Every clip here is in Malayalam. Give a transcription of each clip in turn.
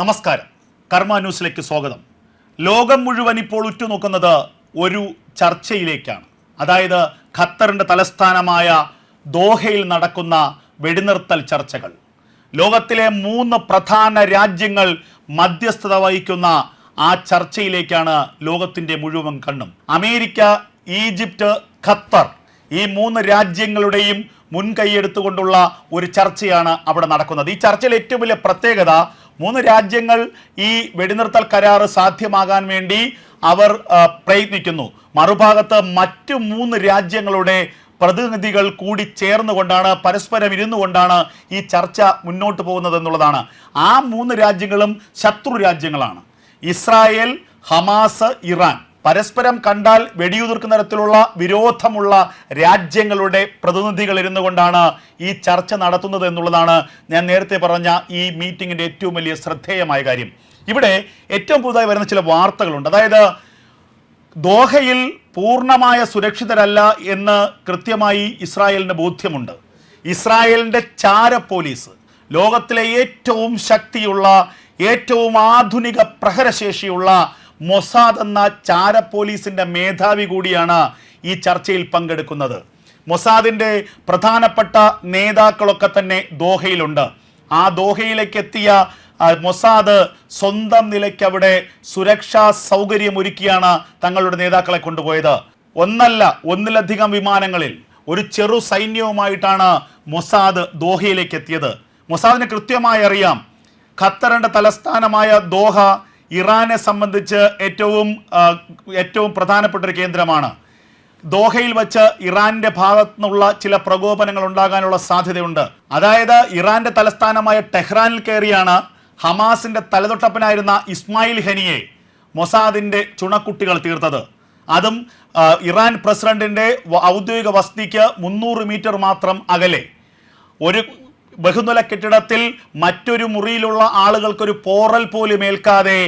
നമസ്കാരം. കർമ്മ ന്യൂസിലേക്ക് സ്വാഗതം. ലോകം മുഴുവൻ ഇപ്പോൾ ഉറ്റുനോക്കുന്നത് ഒരു ചർച്ചയിലേക്കാണ്. അതായത് ഖത്തറിന്റെ തലസ്ഥാനമായ ദോഹയിൽ നടക്കുന്ന വെടിനിർത്തൽ ചർച്ചകൾ. ലോകത്തിലെ മൂന്ന് പ്രധാന രാജ്യങ്ങൾ മധ്യസ്ഥത വഹിക്കുന്ന ആ ചർച്ചയിലേക്കാണ് ലോകത്തിന്റെ മുഴുവൻ കണ്ണും. അമേരിക്ക ഈജിപ്റ്റ് ഖത്തർ ഈ മൂന്ന് രാജ്യങ്ങളുടെയും മുൻകൈയെടുത്തുകൊണ്ടുള്ള ഒരു ചർച്ചയാണ് അവിടെ നടക്കുന്നത്. ഈ ചർച്ചയിലെ ഏറ്റവും വലിയ പ്രത്യേകത മൂന്ന് രാജ്യങ്ങൾ ഈ വെടിനിർത്തൽ കരാർ സാധ്യമാകാൻ വേണ്ടി അവർ പ്രയത്നിക്കുന്നു. മറുഭാഗത്ത് മറ്റു മൂന്ന് രാജ്യങ്ങളുടെ പ്രതിനിധികൾ കൂടി ചേർന്നുകൊണ്ടാണ് പരസ്പരം ഇരുന്നു കൊണ്ടാണ് ഈ ചർച്ച മുന്നോട്ട് പോകുന്നത് എന്നുള്ളതാണ്. ആ മൂന്ന് രാജ്യങ്ങളും ശത്രു രാജ്യങ്ങളാണ്. Israel Hamas Iran. പരസ്പരം കണ്ടാൽ വെടിയുതിർക്കുന്ന തരത്തിലുള്ള വിരോധമുള്ള രാജ്യങ്ങളുടെ പ്രതിനിധികൾ ഇരുന്നു കൊണ്ടാണ് ഈ ചർച്ച നടത്തുന്നത് എന്നുള്ളതാണ് ഞാൻ നേരത്തെ പറഞ്ഞ ഈ മീറ്റിങ്ങിന്റെ ഏറ്റവും വലിയ ശ്രദ്ധേയമായ കാര്യം. ഇവിടെ ഏറ്റവും പുതുതായി വരുന്ന ചില വാർത്തകളുണ്ട്. അതായത് ദോഹയിൽ പൂർണമായ സുരക്ഷിതരല്ല എന്ന് കൃത്യമായി ഇസ്രായേലിന് ബോധ്യമുണ്ട്. ഇസ്രായേലിന്റെ ചാര പോലീസ് ലോകത്തിലെ ഏറ്റവും ശക്തിയുള്ള ഏറ്റവും ആധുനിക പ്രഹരശേഷിയുള്ള മൊസാദ് എന്ന ചാര പോലീസിന്റെ മേധാവി കൂടിയാണ് ഈ ചർച്ചയിൽ പങ്കെടുക്കുന്നത്. മൊസാദിന്റെ പ്രധാനപ്പെട്ട നേതാക്കളൊക്കെ തന്നെ ദോഹയിലുണ്ട്. ആ ദോഹയിലേക്ക് എത്തിയ മൊസാദ് സ്വന്തം നിലയ്ക്ക് അവിടെ സുരക്ഷാ സൗകര്യം ഒരുക്കിയാണ് തങ്ങളുടെ നേതാക്കളെ കൊണ്ടുപോയത്. ഒന്നല്ല ഒന്നിലധികം വിമാനങ്ങളിൽ ഒരു ചെറു സൈന്യവുമായിട്ടാണ് മൊസാദ് ദോഹയിലേക്ക് എത്തിയത്. മൊസാദിന് കൃത്യമായി അറിയാം. ഖത്തറിന്റെ തലസ്ഥാനമായ ദോഹ ഇറാനെ സംബന്ധിച്ച് ഏറ്റവും ഏറ്റവും പ്രധാനപ്പെട്ട ഒരു കേന്ദ്രമാണ്. ദോഹയിൽ വച്ച് ഇറാന്റെ ഭാഗത്തു നിന്നുള്ള ചില പ്രകോപനങ്ങൾ ഉണ്ടാകാനുള്ള സാധ്യതയുണ്ട്. അതായത് ഇറാന്റെ തലസ്ഥാനമായ ടെഹ്റാനിൽ കയറിയാണ് ഹമാസിന്റെ തലതൊട്ടപ്പനായിരുന്ന ഇസ്മായിൽ ഹനിയെ മൊസാദിന്റെ ചുണക്കുട്ടികൾ തീർത്തത്. അതും ഇറാൻ പ്രസിഡന്റിന്റെ ഔദ്യോഗിക വസതിക്ക് മുന്നൂറ് മീറ്റർ മാത്രം അകലെ. ഒരു ബഹുനില കെട്ടിടത്തിൽ മറ്റൊരു മുറിയിലുള്ള ആളുകൾക്കൊരു പോറൽ പോലും ഏൽക്കാതെ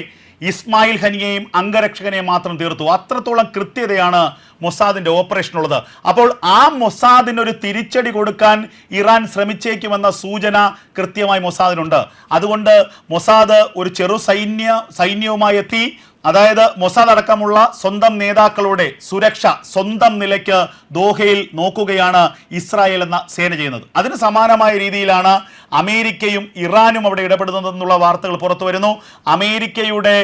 ഇസ്മായിൽ ഹനിയെയും അംഗരക്ഷകനെയും മാത്രം തീർത്തു. അത്രത്തോളം കൃത്യതയാണ് മൊസാദിന്റെ ഓപ്പറേഷൻ ഉള്ളത്. അപ്പോൾ ആ മൊസാദിന് ഒരു തിരിച്ചടി കൊടുക്കാൻ ഇറാൻ ശ്രമിച്ചേക്കുമെന്ന സൂചന കൃത്യമായി മൊസാദിനുണ്ട്. അതുകൊണ്ട് മൊസാദ് ഒരു ചെറു സൈന്യ സൈന്യവുമായി എത്തി. അതായത് മൊസാദ് അടക്കമുള്ള സ്വന്തം നേതാക്കളുടെ സുരക്ഷ സ്വന്തം നിലയ്ക്ക് ദോഹയിൽ നോക്കുകയാണ് ഇസ്രായേൽ എന്ന സേന ചെയ്യുന്നത്. അതിന് സമാനമായ രീതിയിലാണ് അമേരിക്കയും ഇറാനും അവിടെ ഇടപെടുന്നതെന്നുള്ള വാർത്തകൾ പുറത്തു വരുന്നു അമേരിക്കയുടെ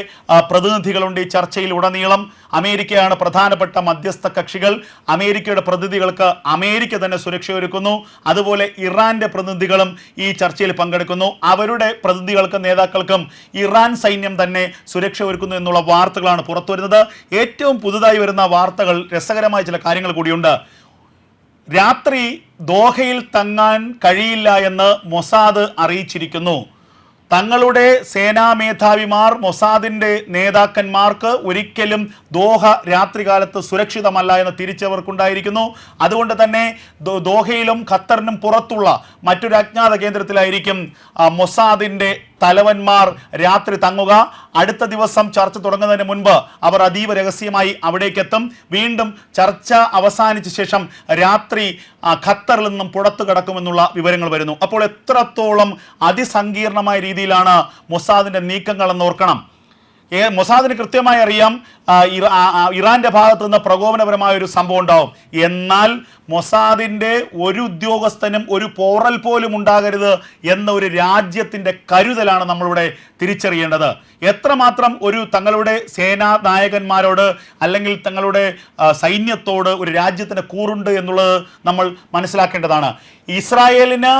പ്രതിനിധികളുണ്ട് ഈ ചർച്ചയിൽ ഉടനീളം അമേരിക്കയാണ് പ്രധാനപ്പെട്ട മധ്യസ്ഥ കക്ഷികൾ. അമേരിക്കയുടെ പ്രതിനിധികൾക്ക് അമേരിക്ക തന്നെ സുരക്ഷ ഒരുക്കുന്നു അതുപോലെ ഇറാന്റെ പ്രതിനിധികളും ഈ ചർച്ചയിൽ പങ്കെടുക്കുന്നു. അവരുടെ പ്രതിനിധികൾക്കും നേതാക്കൾക്കും ഇറാൻ സൈന്യം തന്നെ സുരക്ഷ ഒരുക്കുന്നു എന്നുള്ള വാർത്തകളാണ് പുറത്തുവരുന്നത്. ഏറ്റവും പുതുതായി വരുന്ന വാർത്തകൾ രസകരമായ ചില കാര്യങ്ങൾ കൂടിയുണ്ട്. രാത്രി ദോഹയിൽ തങ്ങാൻ കഴിയില്ല എന്ന് മൊസാദ് അറിയിച്ചിരിക്കുന്നു. തങ്ങളുടെ സേനാ മേധാവിമാർ മൊസാദിന്റെ നേതാക്കന്മാർക്ക് ഒരിക്കലും ദോഹ രാത്രികാലത്ത് സുരക്ഷിതമല്ല എന്ന് തിരിച്ചവർക്കുണ്ടായിരിക്കുന്നു. അതുകൊണ്ട് തന്നെ ദോഹയിലും ഖത്തറിനും പുറത്തുള്ള മറ്റൊരു അജ്ഞാത കേന്ദ്രത്തിലായിരിക്കും മൊസാദിന്റെ തലവന്മാർ രാത്രി തങ്ങുക. അടുത്ത ദിവസം ചർച്ച തുടങ്ങുന്നതിന് മുൻപ് അവർ അതീവ രഹസ്യമായി അവിടേക്ക് എത്തും വീണ്ടും ചർച്ച അവസാനിച്ച ശേഷം രാത്രി ഖത്തറിൽ നിന്നും പുറത്തു കടക്കുമെന്നുള്ള വിവരങ്ങൾ വരുന്നു. അപ്പോൾ എത്രത്തോളം അതിസങ്കീർണമായ രീതിയിലാണ് മൊസാദിന്റെ നീക്കങ്ങൾ എന്ന് ഓർക്കണം. മൊസാദിന് കൃത്യമായി അറിയാം ഇറാന്റെ ഭാഗത്ത് നിന്ന് പ്രകോപനപരമായ ഒരു സംഭവം ഉണ്ടാവും. എന്നാൽ മൊസാദിന്റെ ഒരു ഉദ്യോഗസ്ഥനും ഒരു പോറൽ പോലും ഉണ്ടാകരുത് എന്ന ഒരു രാജ്യത്തിന്റെ കരുതലാണ് നമ്മളിവിടെ തിരിച്ചറിയേണ്ടത്. എത്രമാത്രം ഒരു തങ്ങളുടെ സേനാ നായകന്മാരോട് അല്ലെങ്കിൽ തങ്ങളുടെ സൈന്യത്തോട് ഒരു രാജ്യത്തിന് കൂറുണ്ട് എന്നുള്ളത് നമ്മൾ മനസ്സിലാക്കേണ്ടതാണ്. ഇസ്രായേലിന്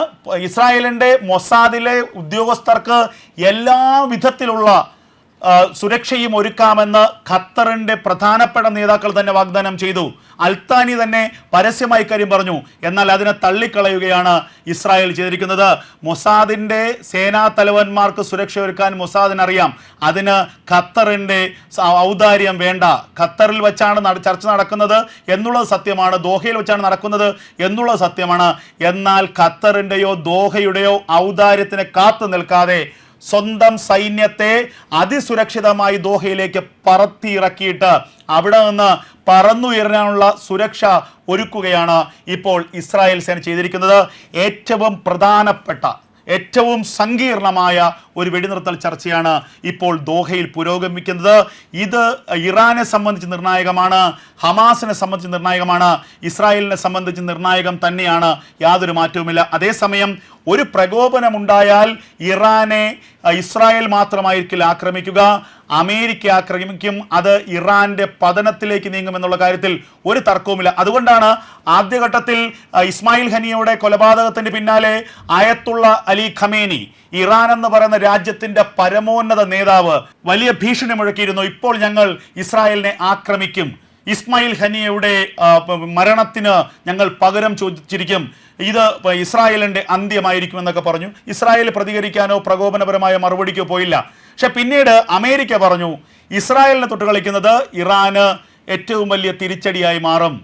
ഇസ്രായേലിന്റെ മൊസാദിലെ ഉദ്യോഗസ്ഥർക്ക് എല്ലാ വിധത്തിലുള്ള സുരക്ഷയും ഒരുക്കാമെന്ന് ഖത്തറിന്റെ പ്രധാനപ്പെട്ട നേതാക്കൾ തന്നെ വാഗ്ദാനം ചെയ്തു. അൽത്താനി തന്നെ പരസ്യമായി കാര്യം പറഞ്ഞു. എന്നാൽ അതിനെ തള്ളിക്കളയുകയാണ് ഇസ്രായേൽ ചെയ്തിരിക്കുന്നത്. മൊസാദിന്റെ സേനാ തലവന്മാർക്ക് സുരക്ഷ ഒരുക്കാൻ മൊസാദിനറിയാം അതിന് ഖത്തറിന്റെ ഔദാര്യം വേണ്ട. ഖത്തറിൽ വെച്ചാണ് ചർച്ച നടക്കുന്നത് എന്നുള്ളത് സത്യമാണ്. ദോഹയിൽ വെച്ചാണ് നടക്കുന്നത് എന്നുള്ളത് സത്യമാണ്. എന്നാൽ ഖത്തറിന്റെയോ ദോഹയുടെയോ ഔദാര്യത്തിന് കാത്തു നിൽക്കാതെ സ്വന്തം സൈന്യത്തെ അതിസുരക്ഷിതമായി ദോഹയിലേക്ക് പറത്തിയിറക്കിയിട്ട് അവിടെ നിന്ന് പറന്നുയരാനുള്ള സുരക്ഷ ഒരുക്കുകയാണ് ഇപ്പോൾ ഇസ്രായേൽ സേന ചെയ്തിരിക്കുന്നത്. ഏറ്റവും പ്രധാനപ്പെട്ട ഏറ്റവും സങ്കീർണമായ ഒരു വെടിനിർത്തൽ ചർച്ചയാണ് ഇപ്പോൾ ദോഹയിൽ പുരോഗമിക്കുന്നത്. ഇത് ഇറാനെ സംബന്ധിച്ച് നിർണായകമാണ് ഹമാസിനെ സംബന്ധിച്ച് നിർണായകമാണ് ഇസ്രായേലിനെ സംബന്ധിച്ച് നിർണായകം തന്നെയാണ്. യാതൊരു മാറ്റവുമില്ല. അതേസമയം ഒരു പ്രകോപനമുണ്ടായാൽ ഇറാനെ ഇസ്രായേൽ മാത്രമായിരിക്കില്ല ആക്രമിക്കുക. അമേരിക്ക ആക്രമിക്കും അത് ഇറാന്റെ പതനത്തിലേക്ക് നീങ്ങുമെന്നുള്ള കാര്യത്തിൽ ഒരു തർക്കവുമില്ല. അതുകൊണ്ടാണ് ആദ്യഘട്ടത്തിൽ ഇസ്മായിൽ ഹനിയുടെ കൊലപാതകത്തിന് പിന്നാലെ അയത്തുള്ള അലി ഖമേനി ഇറാൻ എന്ന് പറയുന്ന രാജ്യത്തിന്റെ പരമോന്നത നേതാവ് വലിയ ഭീഷണി മുഴക്കിയിരുന്നു ഇപ്പോൾ ഞങ്ങൾ ഇസ്രായേലിനെ ആക്രമിക്കും. ഇസ്മായിൽ ഹനിയയുടെ മരണത്തിന് ഞങ്ങൾ പകരം ചോദിച്ചിരിക്കും. ഇത് ഇസ്രായേലിന്റെ ഇസ്രായേലിന്റെ അന്ത്യമായിരിക്കും എന്നൊക്കെ പറഞ്ഞു. ഇസ്രായേൽ പ്രതികരിക്കാനോ പ്രകോപനപരമായ മറുപടിക്കോ പോയില്ല. പക്ഷെ പിന്നീട് അമേരിക്ക പറഞ്ഞു ഇസ്രായേലിനെ തൊട്ട് കളിക്കുന്നത് ഇറാന് ഏറ്റവും വലിയ തിരിച്ചടിയായി മാറും.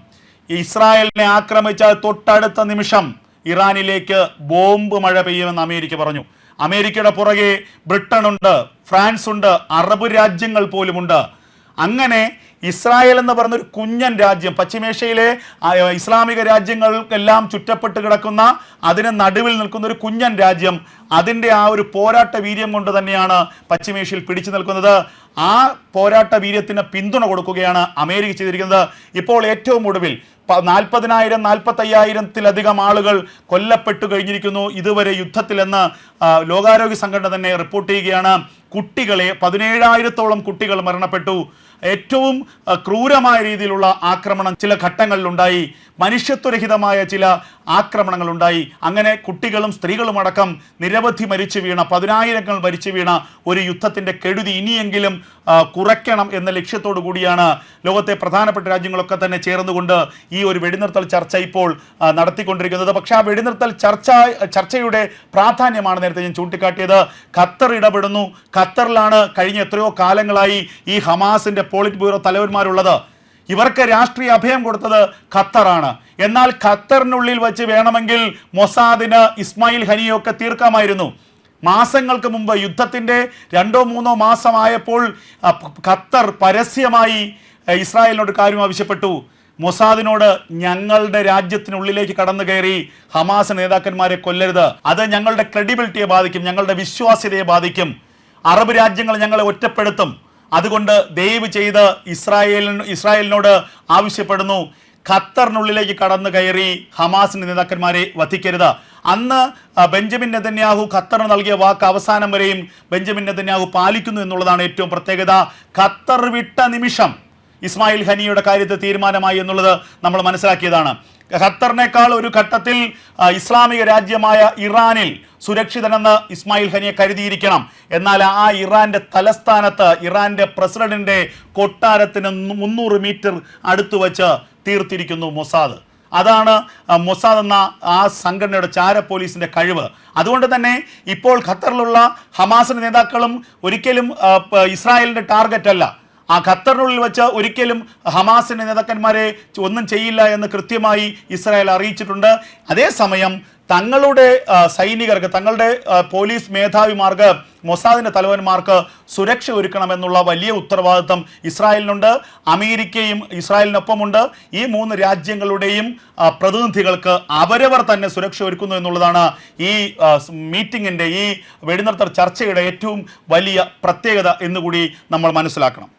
ഇസ്രായേലിനെ ആക്രമിച്ച തൊട്ടടുത്ത നിമിഷം ഇറാനിലേക്ക് ബോംബ് മഴ പെയ്യുമെന്ന് അമേരിക്ക പറഞ്ഞു. അമേരിക്കയുടെ പുറകെ ബ്രിട്ടനുണ്ട് ഫ്രാൻസ് ഉണ്ട് അറബ് രാജ്യങ്ങൾ പോലുമുണ്ട്. അങ്ങനെ ഇസ്രായേൽ എന്ന് പറഞ്ഞൊരു കുഞ്ഞൻ രാജ്യം പശ്ചിമേഷ്യയിലെ ഇസ്ലാമിക രാജ്യങ്ങൾക്കെല്ലാം ചുറ്റപ്പെട്ട് കിടക്കുന്ന അതിന് നടുവിൽ നിൽക്കുന്ന ഒരു കുഞ്ഞൻ രാജ്യം അതിന്റെ ആ ഒരു പോരാട്ട വീര്യം കൊണ്ട് തന്നെയാണ് പശ്ചിമേഷ്യയിൽ പിടിച്ചു നിൽക്കുന്നത്. ആ പോരാട്ട വീര്യത്തിന് പിന്തുണ കൊടുക്കുകയാണ് അമേരിക്ക ചെയ്തിരിക്കുന്നത്. ഇപ്പോൾ ഏറ്റവും ഒടുവിൽ നാൽപ്പതിനായിരം നാൽപ്പത്തയ്യായിരത്തിലധികം ആളുകൾ കൊല്ലപ്പെട്ടു കഴിഞ്ഞിരിക്കുന്നു ഇതുവരെ യുദ്ധത്തിലെന്ന് ലോകാരോഗ്യ സംഘടന തന്നെ റിപ്പോർട്ട് ചെയ്യുകയാണ്. കുട്ടികളെ പതിനേഴായിരത്തോളം കുട്ടികൾ മരണപ്പെട്ടു. ഏറ്റവും ക്രൂരമായ രീതിയിലുള്ള ആക്രമണം ചില ഘട്ടങ്ങളിലുണ്ടായി. മനുഷ്യത്വരഹിതമായ ചില ആക്രമണങ്ങൾ ഉണ്ടായി അങ്ങനെ കുട്ടികളും സ്ത്രീകളും അടക്കം നിരവധി മരിച്ചു വീണ പതിനായിരങ്ങൾ മരിച്ചു വീണ ഒരു യുദ്ധത്തിന്റെ കെടുതി ഇനിയെങ്കിലും കുറയ്ക്കണം എന്ന ലക്ഷ്യത്തോടു കൂടിയാണ് ലോകത്തെ പ്രധാനപ്പെട്ട രാജ്യങ്ങളൊക്കെ തന്നെ ചേർന്നുകൊണ്ട് ഈ ഒരു വെടിനിർത്തൽ ചർച്ച ഇപ്പോൾ നടത്തിക്കൊണ്ടിരിക്കുന്നത്. പക്ഷേ ആ വെടിനിർത്തൽ ചർച്ച ചർച്ചയുടെ പ്രാധാന്യമാണ് നേരത്തെ ഞാൻ ചൂണ്ടിക്കാട്ടിയത്. ഖത്തർ ഇടപെടുന്നു. ഖത്തറിലാണ് കഴിഞ്ഞ എത്രയോ കാലങ്ങളായി ഈ ഹമാസിന്റെ പോളിറ്റ് ബ്യൂറോ തലവന്മാരുള്ളത്. ഇവർക്ക് രാഷ്ട്രീയ അഭയം കൊടുത്തത് ഖത്തറാണ്. എന്നാൽ ഖത്തറിനുള്ളിൽ വെച്ച് വേണമെങ്കിൽ മൊസാദിന് ഇസ്മായിൽ ഹനിയൊക്കെ തീർക്കാമായിരുന്നു. മാസങ്ങൾക്ക് മുമ്പ് യുദ്ധത്തിന്റെ രണ്ടോ മൂന്നോ മാസമായപ്പോൾ ഖത്തർ പരസ്യമായി ഇസ്രായേലിനോട് കാര്യം ആവശ്യപ്പെട്ടു. മൊസാദിനോട് ഞങ്ങളുടെ രാജ്യത്തിനുള്ളിലേക്ക് കടന്നു കയറി ഹമാസ് നേതാക്കന്മാരെ കൊല്ലരുത്. അത് ഞങ്ങളുടെ ക്രെഡിബിലിറ്റിയെ ബാധിക്കും ഞങ്ങളുടെ വിശ്വാസ്യതയെ ബാധിക്കും. അറബ് രാജ്യങ്ങൾ ഞങ്ങളെ ഒറ്റപ്പെടുത്തും. അതുകൊണ്ട് ദയവ് ചെയ്ത് ഇസ്രായേലിന് ഇസ്രായേലിനോട് ആവശ്യപ്പെടുന്നു. ഖത്തറിനുള്ളിലേക്ക് കടന്നു കയറി ഹമാസിന്റെ നേതാക്കന്മാരെ വധിക്കരുത്. അന്ന് ബെഞ്ചമിൻ നെതന്യാഹു ഖത്തറിന് നൽകിയ വാക്ക് അവസാനം വരെയും ബെഞ്ചമിൻ നെതന്യാഹു പാലിക്കുന്നു എന്നുള്ളതാണ് ഏറ്റവും പ്രത്യേകത. ഖത്തർ വിട്ട നിമിഷം ഇസ്മായിൽ ഹനിയുടെ കാര്യത്തിൽ തീരുമാനമായി എന്നുള്ളത് നമ്മൾ മനസ്സിലാക്കിയതാണ്. ഖത്തറിനേക്കാൾ ഒരു ഘട്ടത്തിൽ ഇസ്ലാമിക രാജ്യമായ ഇറാനിൽ സുരക്ഷിതനെന്ന് ഇസ്മായിൽ ഹനിയെ കരുതിയിരിക്കണം. എന്നാൽ ആ ഇറാന്റെ തലസ്ഥാനത്ത് ഇറാന്റെ പ്രസിഡന്റിന്റെ കൊട്ടാരത്തിന് മുന്നൂറ് മീറ്റർ അടുത്ത് വച്ച് തീർത്തിരിക്കുന്നു മൊസാദ്. അതാണ് മൊസാദ് എന്ന ആ സംഘടനയുടെ ചാര പോലീസിന്റെ കഴിവ്. അതുകൊണ്ട് തന്നെ ഇപ്പോൾ ഖത്തറിലുള്ള ഹമാസിന്റെ നേതാക്കളും ഒരിക്കലും ഇസ്രായേലിന്റെ ടാർഗറ്റ് അല്ല ആ ഖത്തറിനുള്ളിൽ വെച്ച് ഒരിക്കലും ഹമാസിന്റെ നേതാക്കന്മാരെ ഒന്നും ചെയ്യില്ല എന്ന് കൃത്യമായി ഇസ്രായേൽ അറിയിച്ചിട്ടുണ്ട്. അതേസമയം തങ്ങളുടെ സൈനികർക്ക് തങ്ങളുടെ പോലീസ് മേധാവിമാർക്ക് മൊസാദിന്റെ തലവന്മാർക്ക് സുരക്ഷ ഒരുക്കണമെന്നുള്ള വലിയ ഉത്തരവാദിത്വം ഇസ്രായേലിനുണ്ട്. അമേരിക്കയും ഇസ്രായേലിനൊപ്പമുണ്ട്. ഈ മൂന്ന് രാജ്യങ്ങളുടെയും പ്രതിനിധികൾക്ക് അവരവർ തന്നെ സുരക്ഷ ഒരുക്കുന്നു എന്നുള്ളതാണ് ഈ മീറ്റിങ്ങിന്റെ ഈ വെടിനിർത്തൽ ചർച്ചയുടെ ഏറ്റവും വലിയ പ്രത്യേകത എന്നുകൂടി നമ്മൾ മനസ്സിലാക്കണം.